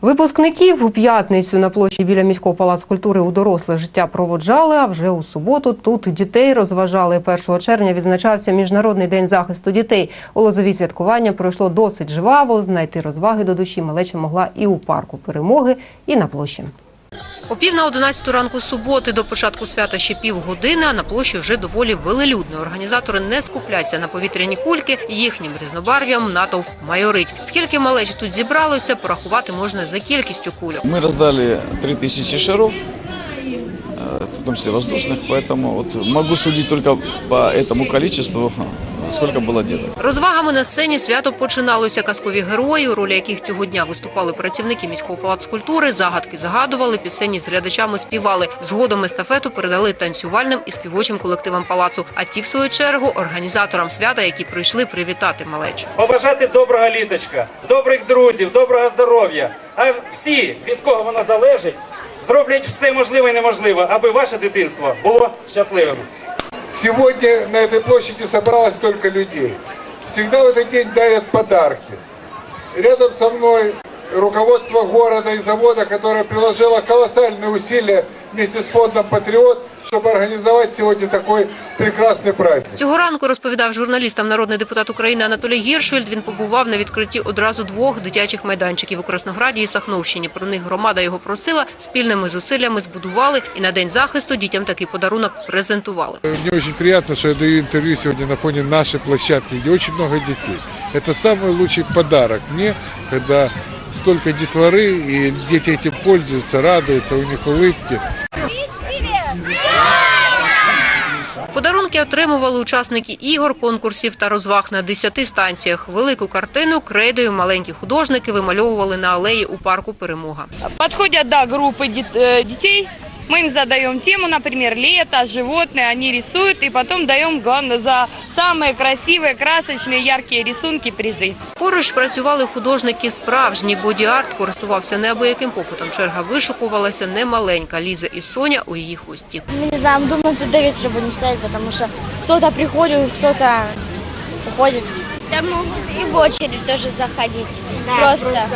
Випускників у п'ятницю на площі біля міського палацу культури у доросле життя проводжали. А вже у суботу тут дітей розважали. 1 червня відзначався міжнародний день захисту дітей. У лозові святкування пройшло досить жваво. Знайти розваги до душі малеча могла і у парку перемоги, і на площі. О пів на одинадцяту ранку суботи до початку свята ще півгодини, а на площі вже доволі велелюдно. Організатори не скупляться на повітряні кульки, їхнім різнобарв'ям натовп майорить. Скільки малечі тут зібралося, порахувати можна за кількістю кульок. Мы раздали 3000 шаров, э, в том числе воздушных, поэтому вот могу судить только по этому количеству, сколько было деток. Розвагами на сцені свято починалося. Казкові герої, у ролі яких цього дня виступали працівники міського палацу культури, загадки загадували, пісені з глядачами співали. Згодом естафету передали танцювальним і співочим колективам палацу. А ті, в свою чергу, організаторам свята, які прийшли привітати малечу. побажати доброго літочка, добрих друзів, доброго здоров'я. А всі, від кого воно залежить, Зроблять все можливе і неможливе, аби ваше дитинство було щасливим. Сегодня на этой площади собралось столько людей. Всегда в этот день дарят подарки. Рядом со мной руководство города и завода, которое приложило колоссальные усилия вместе с фондом «Патриот», чтобы организовать сегодня такой прекрасный праздник. Цього ранку розповідав журналістам народний депутат України Анатолій Гіршфельд. Він побував на відкритті одразу двох дитячих майданчиків у Краснограді і Сахновщині. Про них громада його просила. Спільними зусиллями збудували і на день захисту дітям такий подарунок презентували. Мне очень приятно, что я даю интервью сегодня на фоне нашей площадки, где очень много детей. Это самый лучший подарок мне, когда столько детворы, и дети этим пользуются, радуются, у них улыбки. Подарунки отримували учасники ігор, конкурсів та розваг на 10 станціях. Велику картину крейдою маленькі художники вимальовували на алеї у парку Перемога. Підходять да, групи э, детей. Мы им задаем тему, например, лето, животные, они рисуют, и потом даем главное, за самые красивые, красочные, яркие рисунки призы. Поруч працювали художники справжні. Боді-арт користувався неабияким попитом. Черга вишукувалася немаленька. Ліза і Соня у її хвості. Мы не знаем, думаем, тут до вечера будем стоять, потому что кто-то приходит, кто-то уходит. Да могут и в очередь тоже заходить. просто.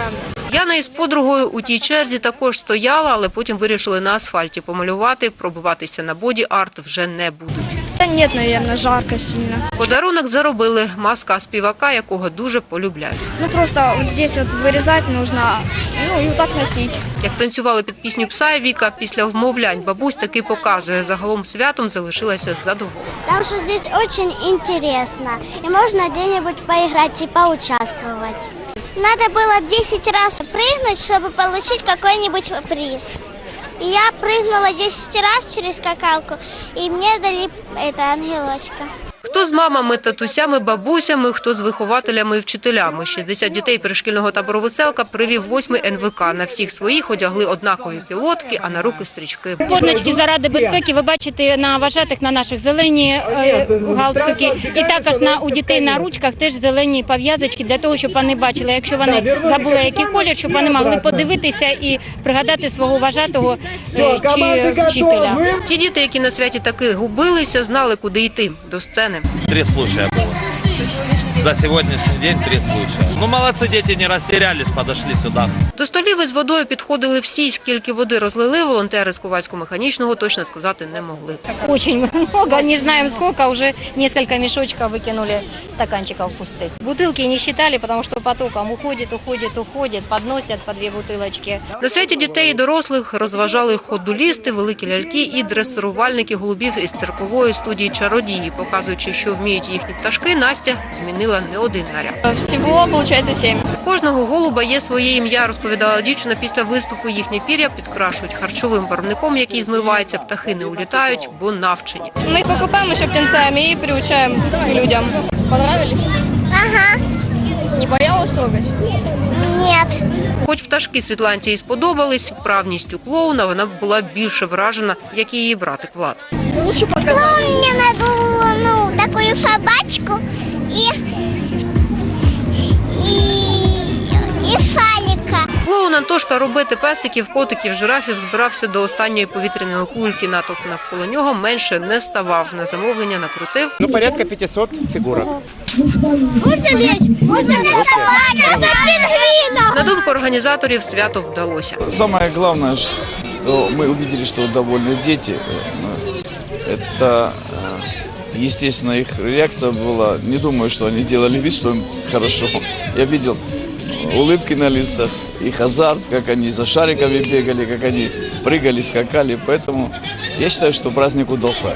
Яна із подругою у тій черзі також стояла, але потім вирішили на асфальті помалювати. Пробиватися на боді-арт вже не будуть. Да нет, наверное, жарко сильно. Подарунок заробили маска співака, якого дуже полюбляють. Ну просто вот здесь вот вырезать нужно, ну и вот так носить. Як танцювали під пісню «Пса» Віка, після вмовлянь бабусь таки показує. Загалом святом залишилася задоволена. Потому что здесь очень интересно. И можно где-нибудь поиграть и поучаствовать. Надо было 10 раз прыгнуть, чтобы получить какой-нибудь приз. И я прыгнула 10 раз через скакалку, и мне дали это ангелочка. Хто з мамами, татусями, бабусями, хто з вихователями і вчителями. 60 дітей пришкільного табору «Веселка» привів восьмий НВК. На всіх своїх одягли однакові пілотки, а на руки стрічки. Позначки заради безпеки ви бачите на вважатих на наших зелені е, галстуки, і також на у дітей на ручках теж зелені пов'язочки для того, щоб вони бачили, якщо вони забули який колір, щоб вони могли подивитися і пригадати свого вважатого е, чи вчителя. Ті діти, які на святі таки губилися, знали, куди йти – до сцени. Три случая было За сегодняшний день три случая. Ну, молодцы, дети не растерялись, подошли сюда. До столів із водою підходили всі. Скільки води розлили, волонтери з Ковальсько-механічного точно сказати не могли. Очень много, не знаем сколько, уже несколько мешочков выкинули стаканчиков пустых. Бутылки не считали, потому что потоком уходит, уходит, уходит, подносят по две бутылочки. На святі дітей і дорослих розважали ходулісти, великі ляльки і дресирувальники голубів із циркової студії «Чародії». Показуючи, що вміють їхні пташки, Настя змінила не один наряд. Всего получается 7. У кожного голуба є своє ім'я, розповідала дівчина після виступу. Їхнє пір'я підкрашують харчовим барвником, який змивається. Птахи не улітають, бо навчені. Мы их покупаем еще птенцами и приучаем к людям. Понравились? Ага. Не боялась трогать? Нет. Хоч пташки Світланці і сподобались, вправністю клоуна вона була більше вражена, як і її братик Влад. Лучше показать. Он мне надул ну, такую собачку и, и, и шалика. Клоун Антошка робити песиків, котиків, жирафів збирався до останньої повітряної кульки. Натовп навколо нього менше не ставав. На замовлення накрутив. Ну, порядка 500 фигурок. Можно лечь? Можно Можно пингвинов! На думку організаторів, свято вдалося. Самое главное, что мы увидели, что довольны дети. Э, Это, э, ну, естественно, их реакция была. Не думаю, что они делали вид, что им хорошо. Я видел улыбки на лицах, их азарт, как они за шариками бегали, как они прыгали, скакали. Поэтому я считаю, что праздник удался.